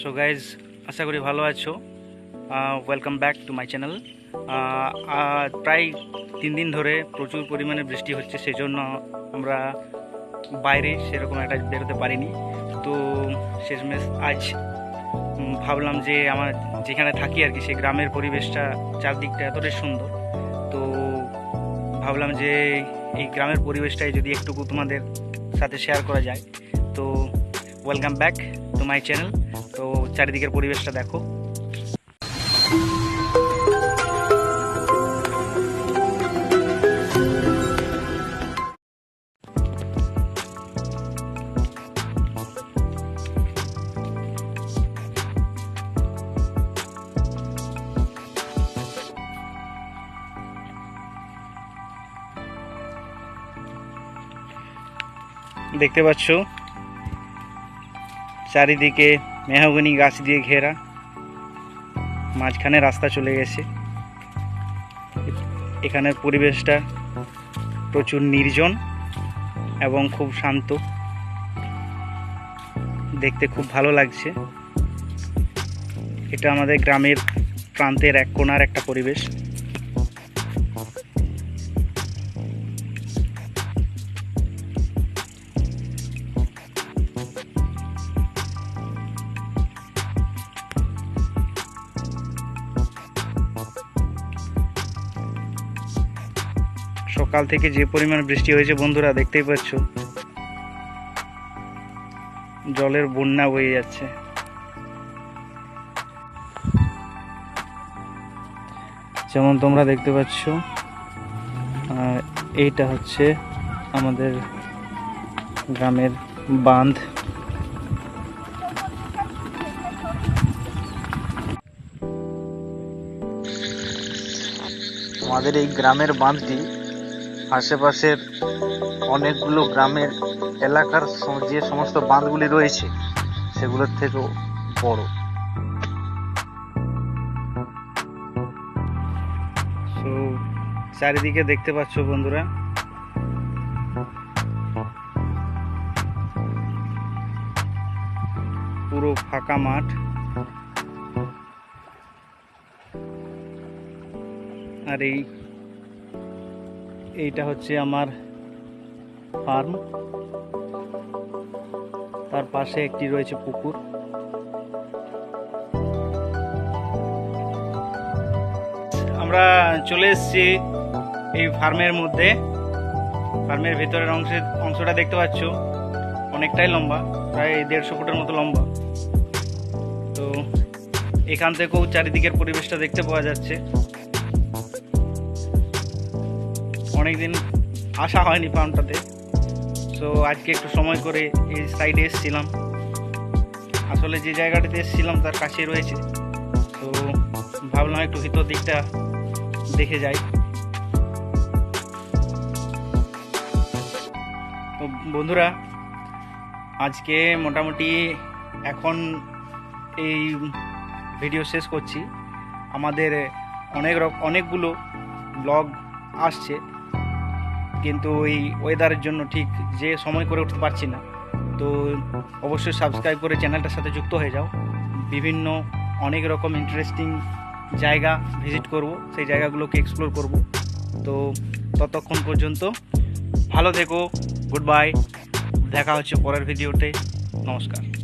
So guys আশা করি ভালো আছো। Welcome back to my channel প্রায় তিন দিন ধরে প্রচুর পরিমাণে বৃষ্টি হচ্ছে সেই জন্য আমরা বাইরে সেরকম একটা বেরোতে পারিনি। তো শেষমেশ আজ ভাবলাম যে আমার যেখানে থাকি আর কি, সেই গ্রামের পরিবেশটা, চারদিকটা এতটাই সুন্দর। তো ভাবলাম যে এই গ্রামের পরিবেশটাই যদি একটুকু তোমাদের সাথে শেয়ার করা যায়। তো welcome back to my channel তো চারিদিকের পরিবেশটা দেখো। দেখতে পাচ্ছ? চারিদিকে মেহগনি গাছ দিয়ে ঘেরা। মাঝখানে রাস্তা চলে গেছে। এখানের পরিবেশটা প্রচুর নির্জন এবং খুব শান্ত। দেখতে খুব ভালো লাগছে। এটা আমাদের গ্রামের প্রান্তের এক কোনার একটা পরিবেশ। সকাল থেকে যে পরিমাণ বৃষ্টি হয়েছে, বন্ধুরা, দেখতেই পাচ্ছ। জলের বন্যা বয়ে যাচ্ছে। যেমন তোমরা দেখতে পাচ্ছ এইটা হচ্ছে আমাদের গ্রামের বাঁধ। আমাদের এই গ্রামের বাঁধটি আশেপাশের অনেকগুলো গ্রামের এলাকার যে সমস্ত বাঁধগুলি রয়েছে, সেগুলোর থেকেও বড়। সো চারিদিকে দেখতে পাচ্ছ বন্ধুরা। পুরো ফাঁকা মাঠ। আর এই এইটা হচ্ছে আমার ফার্ম। তার পাশে একটি রয়েছে পুকুর। আমরা চলে এসেছি এই ফার্মের মধ্যে। ফার্মের ভেতরের অংশের অংশটা দেখতে পাচ্ছ, অনেকটাই লম্বা, প্রায় দেড়শো ফুটের মতো লম্বা। তো এখান থেকেও চারিদিকের পরিবেশটা দেখতে পাওয়া যাচ্ছে। অনেকদিন আসা হয়নি ফার্মটাতে তো আজকে একটু সময় করে এই সাইডে এসেছিলাম। আসলে যে জায়গাটাতে এসেছিলাম, তার কাছে রয়েছে। তো, ভাবলাম একটু ভিতর দিকটা দেখে যাই। তো, বন্ধুরা, আজকে মোটামুটি এখন এই ভিডিও শেষ করছি। আমাদের অনেক অনেকগুলো ব্লগ আসছে। কিন্তু ওই ওয়েদারের জন্য ঠিক যে সময় করে উঠতে পারছি না। তো অবশ্যই সাবস্ক্রাইব করে চ্যানেলটার সাথে যুক্ত হয়ে যাও। বিভিন্ন অনেক রকম ইন্টারেস্টিং জায়গা ভিজিট করব, সেই জায়গাগুলোকে এক্সপ্লোর করব। তো ততক্ষণ পর্যন্ত ভালো থেকো গুড বাই দেখা হচ্ছে পরের ভিডিওতে নমস্কার।